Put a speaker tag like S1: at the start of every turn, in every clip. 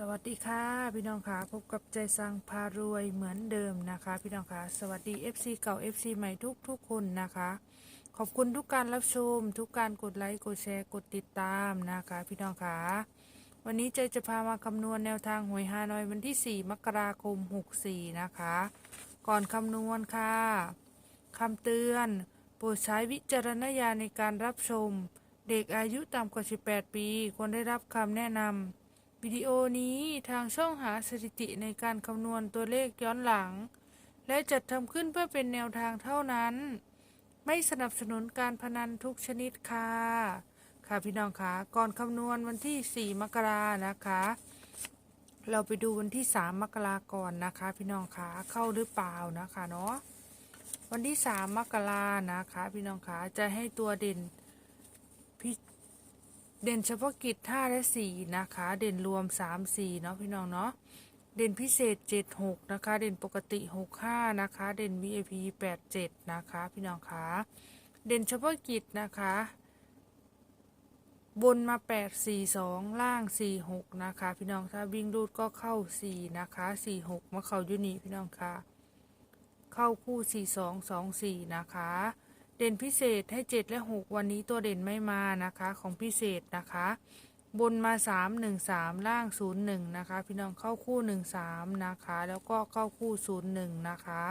S1: สวัสดีค่ะพี่น้องค่ะพบกับใจสังพารวยเหมือนเดิมนะคะ พี่น้องค่ะสวัสดี FC เก่า FC ใหม่ทุกทุกคนนะคะ ขอบคุณทุกการรับชม ทุกการกดไลค์กดแชร์กดติดตามนะคะ พี่น้องค่ะวันนี้ใจจะพามาคำนวณแนวทางหวยฮานอยวันที่ 4 มกราคม 64 นะคะ ก่อนคำนวณค่ะคำเตือนโปรดใช้วิจารณญาณในการรับชม เด็กอายุต่ำกว่า 18 ปี ควรได้รับคำแนะนำ วิดีโอนี้ทางช่องหาสถิติในการคำนวณตัวเลขย้อนหลัง และจัดทำขึ้นเพื่อเป็นแนวทางเท่านั้น ไม่สนับสนุนการพนันทุกชนิดค่ะ ค่ะพี่น้องคะก่อนคำนวณวันที่ 4 มกรานะคะ เราไปดูวันที่ 3 มกราก่อนนะคะ พี่น้องคะเข้าหรือเปล่านะคะเนาะวันที่ 3 มกรานะคะ พี่น้องคะจะให้ตัวเด่น เด่นเฉพาะกิจ5และ4นะคะ เด่นรวม 3 4 เนาะพี่น้องเนาะ เด่นพิเศษ 7 6 นะคะ เด่นปกติ 6 5 นะคะ เด่น VIP 8 7 นะคะ พี่น้องคะเด่นเฉพาะกิจนะคะ บนมา 8 4 2 ล่าง 4 6 นะคะ พี่น้องถ้าวิ่งรูดก็เข้า 4 นะคะ 4 6 มาเข้ายูนีพี่น้องคะเข้าคู่ 4 2 2 4 นะคะ เด่นพิเศษให้ 7 และ 6 วันนี้ตัวเด่นไม่มานะคะของพิเศษนะคะ บนมา 3 1 3 ล่าง 0 1 นะคะ พี่น้องเข้าคู่ 1 3 นะคะ แล้วก็เข้าคู่ 0 1 นะคะ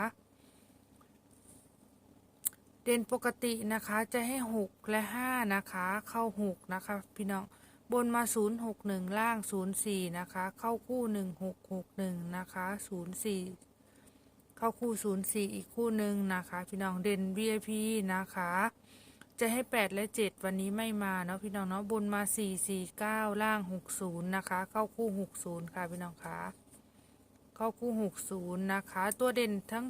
S1: เด่นปกตินะคะจะให้ 6 และ 5 นะคะ เข้า 6 นะคะ พี่น้องบนมา 0 6 1 ล่าง 0 4 นะคะ เข้าคู่ 1 6 6 1 นะคะ 0 4 เข้าคู่0 4อีกคู่หนึ่งนะคะ พี่น้องเด่น VIP นะคะ จะให้8และ7วันนี้ไม่มาเนาะพี่น้องเนาะบนมา4 4 9ล่าง60นย์นะคะ เข้าคู่60ค่ะพี่น้องคะเข้าคู่60นย์นะคะ ตัวเด่นทั้ง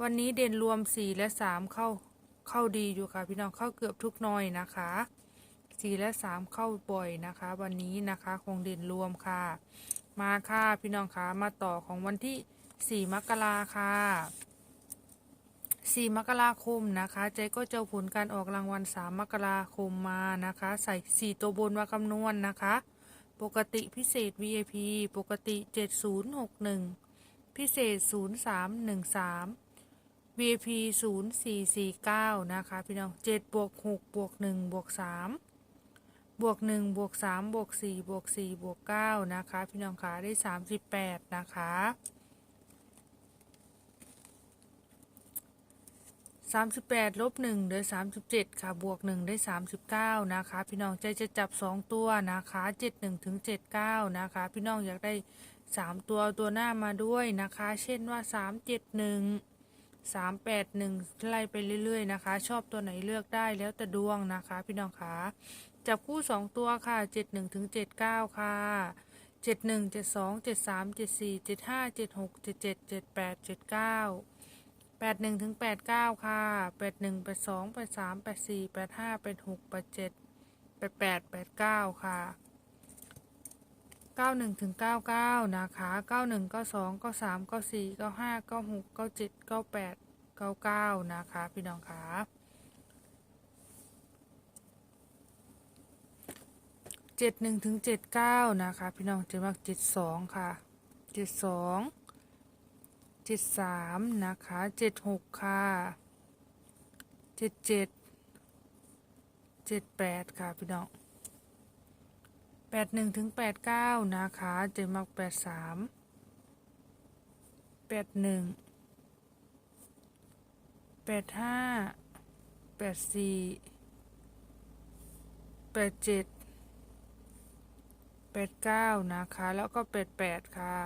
S1: วันนี้เด่นรวม4และ3เข้าเข้าดีอยู่ค่ะ พี่น้องเข้าเกือบทุกน่อยนะคะ4และ3เข้าบ่อยนะคะ วันนี้นะคะคงเด่นรวมค่ะ มาค่ะพี่น้องคะมาต่อของวันที่ 4 มกราค่ะ 4 มกราคมนะคะเจ๊ก็จะเอาผลการออกรางวัล 3 มกราคมมานะคะ ใส่ 4 ตัวบนมาคำนวณนะคะ ปกติพิเศษ VIP ปกติ 7061 พิเศษ 0313 VIP 0449 นะคะ พี่น้อง 7 บวก 6 บวก 1 บวก 3 บวก1บวก3บวก4บวก4บวก9นะคะ พี่น้องคะได้38นะคะ38ลบ1เหลือ37ค่ะบวก1ได้39นะคะ พี่น้องใจจะจับ2ตัวนะคะ71ถึง79นะคะ พี่น้องอยากได้3ตัวตัวหน้ามาด้วยนะคะ เช่นว่า371 381ไล่ไปเรื่อยๆนะคะ ชอบตัวไหนเลือกได้แล้วแต่ดวงนะคะ พี่น้องคะ จับคู่2ตัวค่ะ71ถึง79ค่ะ71 72 73 74 75 76 77 78 79แปดเจ็ดเก้าแปดหนึ่งถึงแปดเก้าค่ะแปดหนึ่งแปดสองแปดสามแปดสี่แปดห้าแปดหกแปดเจ็ดแปดแปดแปดเก้าค่ะเก้าหนึ่งถึงเก้าเก้านะคะเก้าหนึ่งเก้าสองเก้าสามเก้าสี่เก้าห้าเก้าหกเก้าเจ็ดเก้าแปดเก้าเก้านะคะ พี่น้องค่ะ เจ็ดหนึ่งถึงเจ็ดเก้านะคะ พี่น้องจะมักเจ็ดสองค่ะเจ็ดสองเจ็ดสามนะคะเจ็ดหกค่ะเจ็ดเจ็ดเจ็ดแปดค่ะพี่น้องแปดหนึ่งถึงแปดเก้านะคะเจมักแปดสามแปดหนึ่งแปดห้าแปดสี่แปดเจ็ด แปดเก้านะคะ แล้วก็แปดแปดค่ะ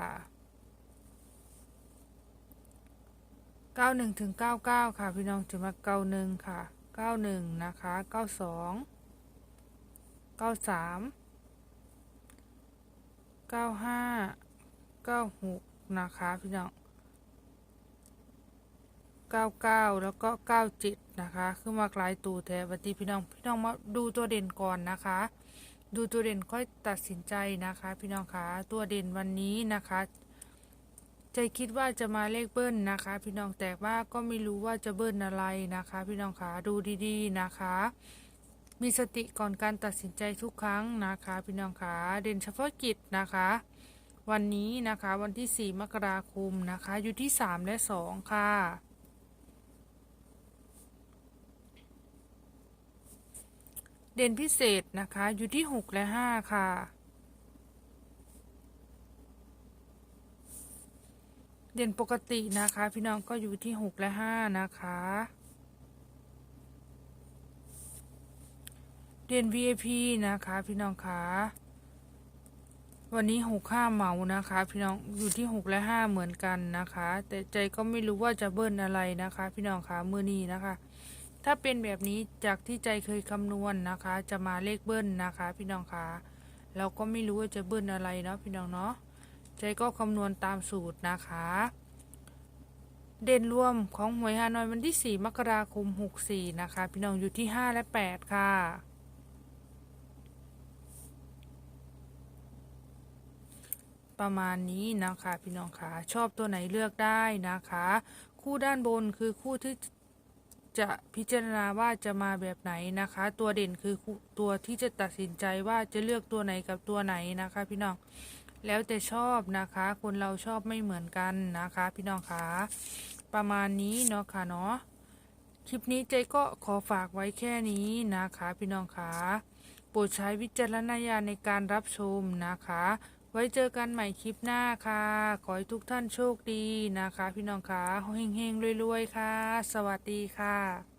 S1: เก้าหนึ่งถึงเก้าเก้าค่ะ พี่น้องจะมาเก้าหนึ่งค่ะเก้าหนึ่งนะคะเก้าสองเก้าสามเก้าห้าเก้าหกนะคะ พี่น้องเก้าเก้าแล้วก็เก้าจ็ดนะคะ ขึ้นมากลายตูแทนวันที่พี่น้อง พี่น้องมาดูตัวเด่นก่อนนะคะ ดูตัวเด่นค่อยตัดสินใจนะคะ พี่น้องคะตัวเด่นวันนี้นะคะ ใจคิดว่าจะมาเลขเบิ้ลนะคะ พี่น้องแต่ว่าก็ไม่รู้ว่าจะเบิ้ลอะไรนะคะ พี่น้องคะดูดีๆนะคะ มีสติก่อนการตัดสินใจทุกครั้งนะคะ พี่น้องคะเด่นเฉพาะกิจนะคะ วันนี้นะคะวันที่ 4 มกราคมนะคะ อยู่ที่ 3 และ 2 ค่ะ เด่นพิเศษนะคะอยู่ที่ 6 และ 5 ค่ะ เด่นปกตินะคะ พี่น้องก็อยู่ที่ 6 และ 5 นะคะ เด่น VIP นะคะ พี่น้องคะวันนี้หกห้าเหมานะคะ พี่น้องอยู่ที่หกและห้าเหมือนกันนะคะ แต่ใจก็ไม่รู้ว่าจะเบิ้ลอะไรนะคะ พี่น้องคะมือนี้นะคะ ถ้าเป็นแบบนี้จากที่ใจเคยคำนวณนะคะ จะมาเลขเบิ้ลนะคะ พี่น้องคะเราก็ไม่รู้ว่าจะเบิ้ลอะไรเนาะพี่น้องเนาะใจก็คำนวณตามสูตรนะคะ เด่นรวมของหวยฮานอยวันที่ 4 มกราคม 64 นะคะ พี่น้องอยู่ที่ 5 และ 8 ค่ะประมาณนี้นะคะ พี่น้องคะชอบตัวไหนเลือกได้นะคะ คู่ด้านบนคือคู่ที่ จะพิจารณาว่าจะมาแบบไหนนะคะ ตัวเด่นคือตัวที่จะตัดสินใจว่าจะเลือกตัวไหนกับตัวไหนนะคะ พี่น้องแล้วแต่ชอบนะคะ คนเราชอบไม่เหมือนกันนะคะ พี่น้องคะประมาณนี้เนาะค่ะเนาะคลิปนี้ใจก็ขอฝากไว้แค่นี้นะคะ พี่น้องคะโปรดใช้วิจารณญาณในการรับชมนะคะ ไว้เจอกันใหม่คลิปหน้าค่ะ ขอให้ทุกท่านโชคดีนะคะ พี่น้องคะเฮงๆรวยๆค่ะ สวัสดีค่ะ